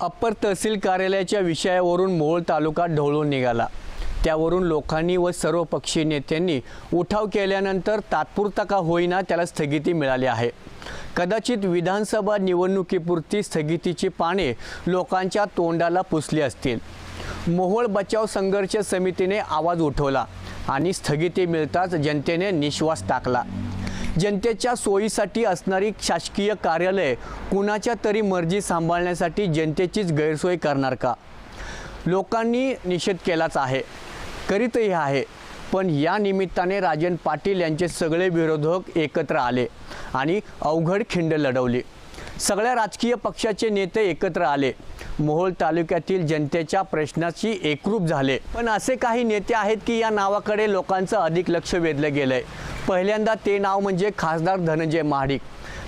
Upper तहसील कार्यालयाच्या विषयावरून मोहोळ तालुका ढवळून निघाला. त्यावरून लोकांनी व सर्वपक्षीय नेत्यांनी उठाव केल्यानंतर तात्पुरता का होईना त्याला स्थगिती मिळाली आहे. कदाचित विधानसभा निवडणुकीपुरती स्थगितीची पाने लोकांच्या तोंडाला पुसली असतील. मोहोळ बचाव संघर्ष समितीने आवाज उठवला आणि स्थगिती मिळताच जनतेने निश्वास टाकला. जनतेच्या सोयीसाठी असणारी शासकीय कार्यालय कुणाच्या तरी मर्जी सांभाळण्यासाठी जनतेचीच गैरसोय करणार का? लोकांनी निषेध केलाच आहे करीतही आहे पण या निमित्ताने राजन पाटील यांचे सगळे विरोधक एकत्र आले आणि अवघड खिंड लढवली. सगळ्या राजकीय पक्षाचे नेते एकत्र आले. मोहोळ तालुक्यातील जनतेच्या प्रश्नाशी एकरूप झाले. पण असे काही नेते आहेत की या नावाकडे लोकांचं अधिक लक्ष वेधलं गेलंय. पहिल्यांदा ते नाव म्हणजे खासदार धनंजय महाडिक.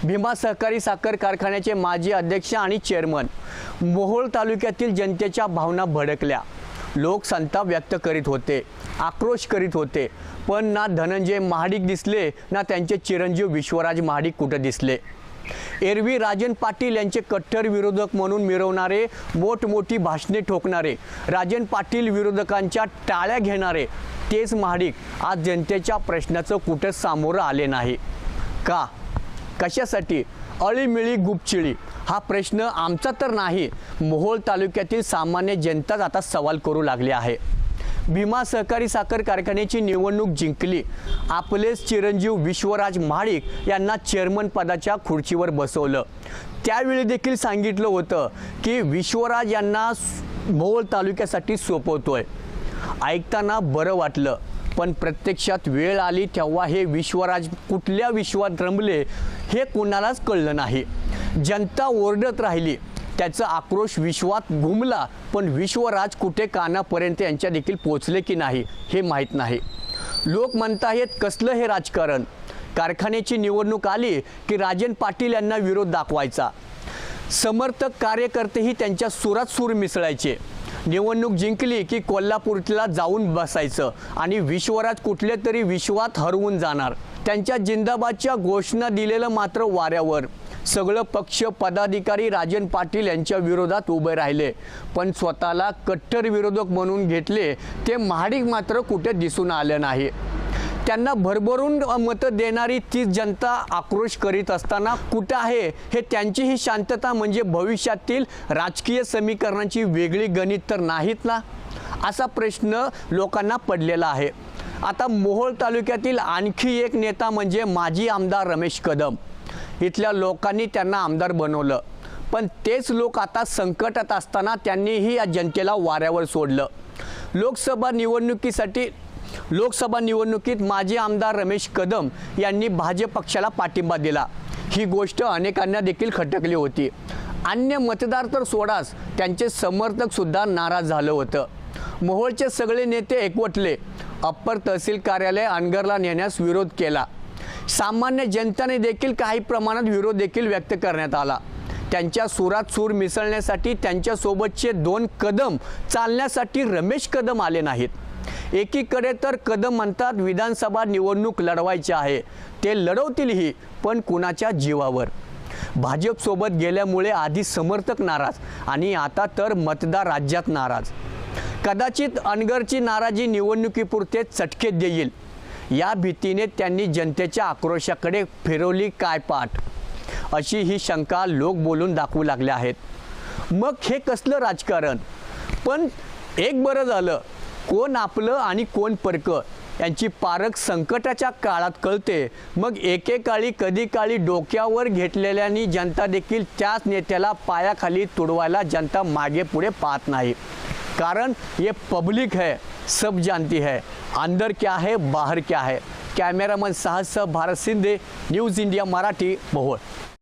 भीमा सहकारी साखर कारखान्याचे माजी अध्यक्ष आणि चेअरमन. मोहोळ तालुक्यातील जनतेच्या भावना भडकल्या. लोक संताप व्यक्त करीत होते आक्रोश करीत होते. पण ना धनंजय महाडिक दिसले ना त्यांचे चिरंजीव विश्वराज महाडिक कुठं दिसले? एरवी राजन पाटील यांचे कट्टर विरोधक म्हणून मिरवणारे मोठमोठी भाषणे ठोकणारे राजन पाटील विरोधकांच्या टाळ्या घेणारे तेच महाडिक आज जनतेच्या प्रश्नाचं कुठं सामोरं आले नाही. का? कशासाठी? अळीमिळी गुपचिळी. हा प्रश्न आमचा तर नाही. मोहोळ तालुक्यातील सामान्य जनताच आता सवाल करू लागले आहे. भीमा सहकारी साखर कारखान्याची निवडणूक जिंकली. आपलेच चिरंजीव विश्वराज महाडिक यांना चेअरमन पदाच्या खुर्चीवर बसवलं. त्यावेळी देखील सांगितलं होतं की विश्वराज यांना भोवळ तालुक्यासाठी सोपवतोय. ऐकताना बरं वाटलं पण प्रत्यक्षात वेळ आली तेव्हा हे विश्वराज कुठल्या विश्वात रमले हे कोणालाच कळलं नाही. जनता ओरडत राहिली त्याचा आक्रोश विश्वात घुमला पण विश्वराज कुठे कानापर्यंत यांच्या देखील पोचले की नाही हे माहीत नाही. लोक म्हणतायत कसलं हे राजकारण? कारखान्याची निवडणूक आली की राजन पाटील यांना विरोध दाखवायचा. समर्थक कार्यकर्तेही त्यांच्या सुरात सूर मिसळायचे. निवडणूक जिंकली की कोल्हापूरला जाऊन बसायचं आणि विश्वराज कुठले तरी विश्वात हरवून जाणार. त्यांच्या जिंदाबादच्या घोषणा दिलेलं मात्र वाऱ्यावर. सगळं पक्ष पदाधिकारी राजन पाटील यांच्या विरोधात उभे राहिले. पण स्वतःला कट्टर विरोधक म्हणून घेतले ते महाडिक मात्र कुठे दिसून आलं नाही. त्यांना भरभरून मतं देणारी ती जनता आक्रोश करीत असताना कुठं आहे हे त्यांची ही शांतता म्हणजे भविष्यातील राजकीय समीकरणाची वेगळी गणित तर नाहीत ना? असा प्रश्न लोकांना पडलेला आहे. आता मोहोळ तालुक्यातील आणखी एक नेता म्हणजे माजी आमदार रमेश कदम. इथल्या लोकांनी त्यांना आमदार बनवलं. पण तेच लोक आता संकटात असताना त्यांनीही या जनतेला वाऱ्यावर सोडलं. लोकसभा निवडणुकीसाठी लोकसभा निवडणुकीत माजी आमदार रमेश कदम यांनी भाजप पक्षाला पाठिंबा दिला. ही गोष्ट अनेकांना देखील खटकली होती. अन्य मतदार तर सोडाच त्यांचे समर्थकसुद्धा नाराज झालं होतं. मोहोळचे सगळे नेते एकवटले. अप्पर तहसील कार्यालय अनगरला नेण्यास विरोध केला. सामान्य जनतेने देखील काही प्रमाणात विरोध देखील व्यक्त करण्यात आला. त्यांच्या सुरात सूर मिसळण्यासाठी त्यांच्यासोबतचे दोन कदम चालण्यासाठी रमेश कदम आले नाहीत. एकीकडे तर कदम म्हणतात विधानसभा निवडणूक लढवायची आहे. ते लढवतीलही पण कुणाच्या जीवावर? भाजपसोबत गेल्यामुळे आधी समर्थक नाराज आणि आता तर मतदार राज्यात नाराज. कदाचित अनगरची नाराजी निवडणुकीपुरते चटके देईल. या भीतीने त्यांनी जनतेच्या आक्रोशाकडे फिरवली काय पाठ? अशी ही शंका लोक बोलून दाखवू लागले आहेत. मग हे कसलं राजकारण? पण एक बरं झालं कोण आपलं आणि कोण परकं? यांची पारख संकटाच्या काळात कळते. मग एकेकाळी कधी काळी डोक्यावर घेतलेल्यानी जनता देखील त्याच नेत्याला पायाखाली तुडवायला जनता मागे पुढे पाहत नाही. कारण ये पब्लिक है सब जानती है. अंदर क्या है बाहर क्या है? Cameraman Sahas Bharat Shinde news India Marathi Mohol.